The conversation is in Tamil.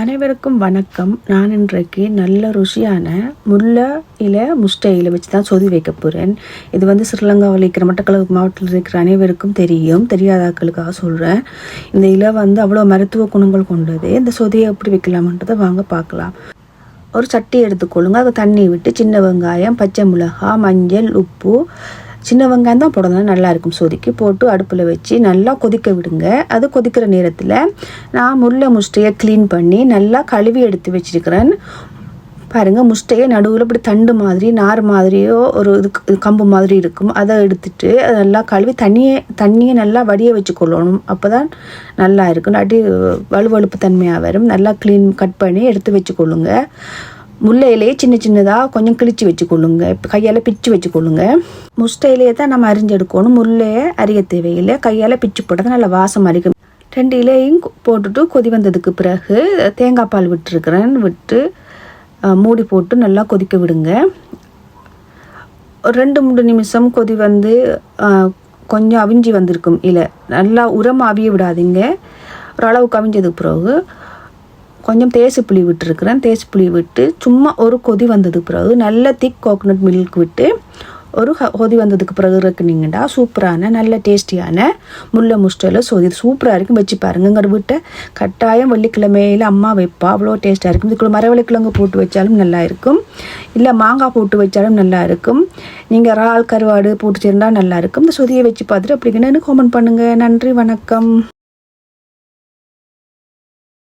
அனைவருக்கும் வணக்கம். நான் இன்றைக்கு நல்ல ருசியான முல்லை இலை முஷ்டை இலை வச்சு தான் சொதி வைக்க போகிறேன் இது வந்து ஸ்ரீலங்காவில் இருக்கிற மட்டக்களவு மாவட்டத்தில் இருக்கிற அனைவருக்கும் தெரியும். தெரியாதாக்களுக்காக சொல்கிறேன் இந்த இலை வந்து அவ்வளோ மருத்துவ குணங்கள் கொண்டது. இந்த சொதியை எப்படி வைக்கலாம்ன்றதை வாங்க பார்க்கலாம். ஒரு சட்டி எடுத்துக்கொள்ளுங்க. அது தண்ணி விட்டு சின்ன வெங்காயம் பச்சை மிளகாய் மஞ்சள் உப்பு சின்ன வெங்காயம் தான் போடணும் நல்லா இருக்கும். சொதுக்கி போட்டு அடுப்பில் வச்சு நல்லா கொதிக்க விடுங்க. அது கொதிக்கிற நேரத்தில் நான் முல்லை முஷ்டையை க்ளீன் பண்ணி நல்லா கழுவி எடுத்து வச்சிருக்கிறேன். பாருங்கள் முஷ்டையை நடுவில் இப்படி தண்டு மாதிரி நார் மாதிரியோ ஒரு இது கம்பு மாதிரி இருக்கும். அதை எடுத்துட்டு அதை நல்லா கழுவி தண்ணியை தண்ணியை நல்லா வடிய வச்சு கொள்ளணும் அப்போ தான் நல்லா இருக்கும். அடி வலுவழுப்பு தன்மையாக வரும். நல்லா க்ளீன் கட் பண்ணி எடுத்து வச்சுக்கொள்ளுங்க. முல்லையிலேயே சின்ன சின்னதாக கொஞ்சம் கிழிச்சு வச்சுக்கொள்ளுங்க. இப்போ கையால் பிச்சு வச்சுக்கொள்ளுங்க. முஸ்டையிலேயே தான் நம்ம அரிஞ்செடுக்கணும். முல்லையை அரிய தேவையில்லை. கையால் பிச்சு போட்டால் நல்லா வாசம் அரிக்கும். ரெண்டு இலையும் போட்டுட்டு கொதி வந்ததுக்கு பிறகு தேங்காய் பால் விட்டுருக்கிறேன். விட்டு மூடி போட்டு நல்லா கொதிக்க விடுங்க. ஒரு ரெண்டு மூணு நிமிஷம் கொதி வந்து கொஞ்சம் அவிஞ்சி வந்திருக்கும் இலை. நல்லா உரம் அவிய விடாதீங்க. ஓரளவுக்கு அவிஞ்சதுக்கு பிறகு கொஞ்சம் தேசு புளி விட்டுருக்குறேன். தேசு புளி விட்டு சும்மா ஒரு கொதி வந்ததுக்கு பிறகு நல்ல திக் கோகோனட் மில்க் விட்டு ஒரு கொதி வந்ததுக்கு பிறகு இருக்குனீங்கடா சூப்பரான நல்ல டேஸ்டியான முல்லை முஷ்டையில் சொதி சூப்பராக இருக்கும். வச்சு பாருங்கிற வீட்டை கட்டாயம் வெள்ளிக்கிழமையில் அம்மா வைப்பா. அவ்வளோ டேஸ்ட்டாக இருக்கும். இதுக்குள்ள மரவள்ளிக்கிழங்கு போட்டு வச்சாலும் நல்லா இருக்கும். இல்லை மாங்காய் போட்டு வச்சாலும் நல்லா இருக்கும். நீங்கள் இறால் கருவாடு போட்டு சேர்ந்தா நல்லா இருக்கும். இந்த சொதியை வச்சு பார்த்துட்டு அப்படிங்கன்னு காமெண்ட் பண்ணுங்கள் நன்றி வணக்கம்.